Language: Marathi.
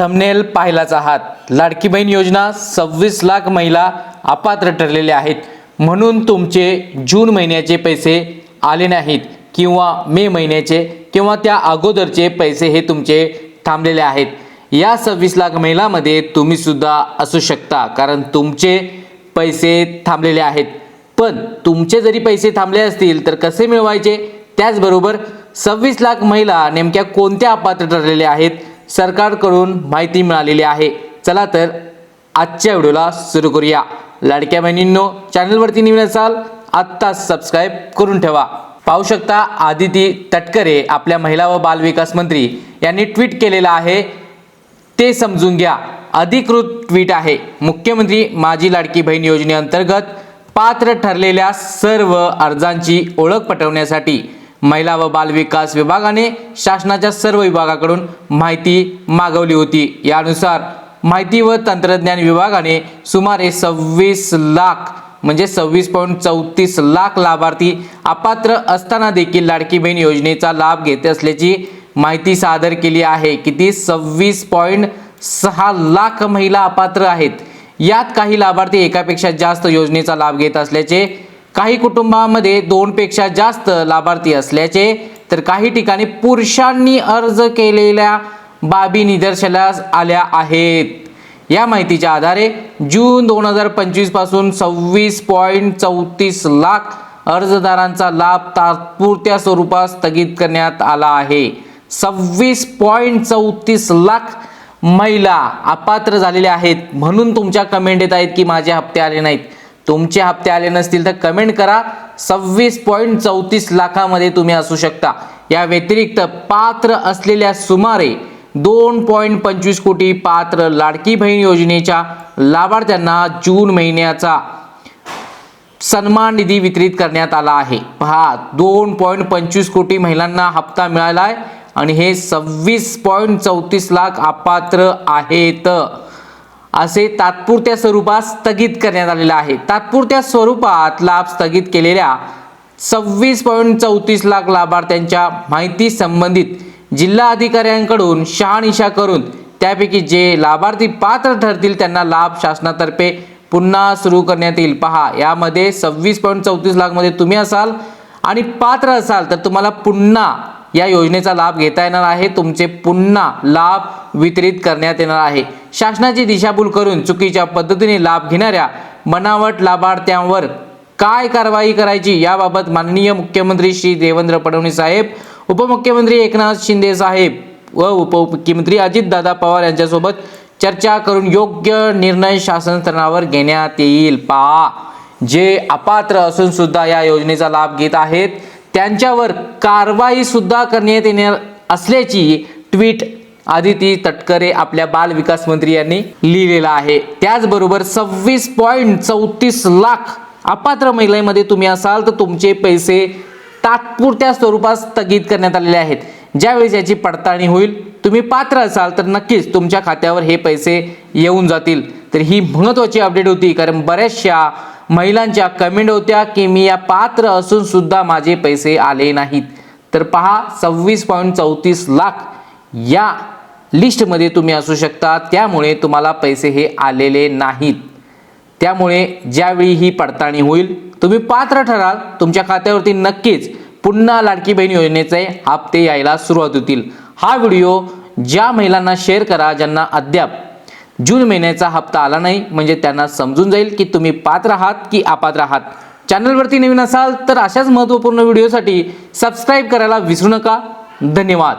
थंबनेल पाहिलाच आहात. लाडकी बहीण योजना सव्वीस लाख महिला अपात्र ठरलेल्या आहेत. म्हणून तुमचे जून महिन्याचे पैसे आले नाहीत किंवा मे महिन्याचे किंवा त्या अगोदरचे पैसे हे तुमचे थांबलेले आहेत. या सव्वीस लाख महिलामध्ये तुम्ही सुद्धा असू शकता कारण तुमचे पैसे थांबलेले आहेत. पण तुमचे जरी पैसे थांबले असतील तर कसे मिळवायचे? त्याचबरोबर सव्वीस लाख महिला नेमक्या कोणत्या अपात्र ठरलेल्या आहेत? सरकारकडून माहिती मिळालेली आहे. चला तर आजच्या व्हिडिओला सुरू करूया. लाडक्या बहिणींनो चॅनलवरती नवीन असाल आत्ताच सबस्क्राईब करून ठेवा. पाहू शकता आदिती तटकरे आपल्या महिला व बालविकास मंत्री यांनी ट्विट केलेलं आहे. ते समजून घ्या. अधिकृत ट्विट आहे. मुख्यमंत्री माझी लाडकी बहीण योजनेअंतर्गत पात्र ठरलेल्या सर्व अर्जांची ओळख पटवण्यासाठी महिला व बालविकास विभागाने शासनाच्या सर्व विभागाकडून माहिती मागवली होती. यानुसार माहिती व तंत्रज्ञान विभागाने सुमारे सव्वीस लाख म्हणजे सव्वीस पॉईंट चौतीस लाख लाभार्थी अपात्र असताना देखील लाडकी बहीण योजनेचा लाभ घेत असल्याची माहिती सादर केली आहे. किती? सव्वीस पॉईंट सहा लाख महिला अपात्र आहेत. यात काही लाभार्थी एकापेक्षा जास्त योजनेचा लाभ घेत असल्याचे काही कुटुंबामध्ये दोनपेक्षा जास्त लाभार्थी असल्याचे तर काही ठिकाणी पुरुषांनी अर्ज केलेल्या बाबी निदर्शनास आल्या आहेत. या माहितीच्या आधारे जून दोन हजार पंचवीसपासून सव्वीस पॉईंट चौतीस लाख अर्जदारांचा लाभ तात्पुरत्या स्वरूपात स्थगित करण्यात आला आहे. सव्वीस पॉईंट चौतीस लाख महिला अपात्र झालेल्या आहेत म्हणून तुमच्या कमेंट येत आहेत की माझे हप्ते आले नाहीत. तुमचे हप्ते आले नसतील तर कमेंट करा. सव्वीस पॉईंट चौतीस लाखामध्ये तुम्ही असू शकता. या व्यतिरिक्त पात्र असलेल्या सुमारे दोन पॉईंट पंचवीस कोटी पात्र लाडकी बहीण योजनेच्या लाभार्थ्यांना जून महिन्याचा सन्मान निधी वितरित करण्यात आला आहे. पहा दोन पॉईंट पंचवीस कोटी महिलांना हप्ता मिळाला आहे आणि हे सव्वीस पॉईंट चौतीस लाख अपात्र आहेत. असे तात्पुरत्या स्वरूपात स्थगित करण्यात आलेलं आहे. तात्पुरत्या स्वरूपात लाभ स्थगित केलेल्या सव्वीस पॉईंट चौतीस लाख लाभार्थ्यांच्या माहिती संबंधित जिल्हा अधिकाऱ्यांकडून शहानिशा करून त्यापैकी जे लाभार्थी पात्र ठरतील त्यांना लाभ शासनातर्फे पुन्हा सुरू करण्यात येईल. पहा यामध्ये सव्वीस पॉईंट चौतीस लाखमध्ये तुम्ही असाल आणि पात्र असाल तर तुम्हाला पुन्हा या योजनेचा लाभ घेता येणार आहे. तुमचे पुन्हा लाभ वितरित करण्यात येणार आहे. शासनाची दिशाभूल करून चुकीच्या पद्धतीने लाभ घेणाऱ्या बनावट लाभार्थ्यांवर काय कारवाई करायची याबाबत माननीय मुख्यमंत्री श्री देवेंद्र फडणवीस साहेब उपमुख्यमंत्री एकनाथ शिंदे साहेब व उपमुख्यमंत्री अजितदादा पवार यांच्यासोबत चर्चा करून योग्य निर्णय शासन स्तरावर घेण्यात येईल. पहा. जे अपात्र असून सुद्धा या योजनेचा लाभ घेत आहेत त्यांच्यावर कारवाई सुद्धा करण्यात येणार असल्याची ट्विट आदिती तटकरे आपल्या बाल विकास मंत्री यांनी लिहिलेला आहे. त्याचबरोबर सव्वीस पॉईंट चौतीस लाख अपात्र महिलांमध्ये तुम्ही असाल तर तुमचे पैसे तात्पुरत्या स्वरूपात स्थगित करण्यात आलेले आहेत. ज्यावेळेस याची पडताळणी होईल तुम्ही पात्र असाल तर नक्कीच तुमच्या खात्यावर हे पैसे येऊन जातील. तर ही महत्त्वाची अपडेट होती कारण बऱ्याचशा महिलांच्या कमेंट होत्या की मी या पात्र असून सुद्धा माझे पैसे आले नाहीत. तर पहा सव्वीस पॉईंट चौतीस लाख या लिस्टमध्ये तुम्ही असू शकता. त्यामुळे तुम्हाला पैसे हे आलेले नाहीत. त्यामुळे ज्यावेळी ही पडताळणी होईल तुम्ही पात्र ठराल. तुमच्या खात्यावरती नक्कीच पुन्हा लाडकी बहीण योजनेचे हप्ते यायला सुरुवात होतील. हा व्हिडिओ ज्या महिलांना शेअर करा ज्यांना अद्याप जून महिन्याचा हप्ता आला नाही म्हणजे त्यांना समजून जाईल की तुम्ही पात्र आहात की अपात्र आहात. चॅनलवरती नवीन असाल तर अशाच महत्त्वपूर्ण व्हिडिओसाठी सबस्क्राईब करायला विसरू नका. धन्यवाद.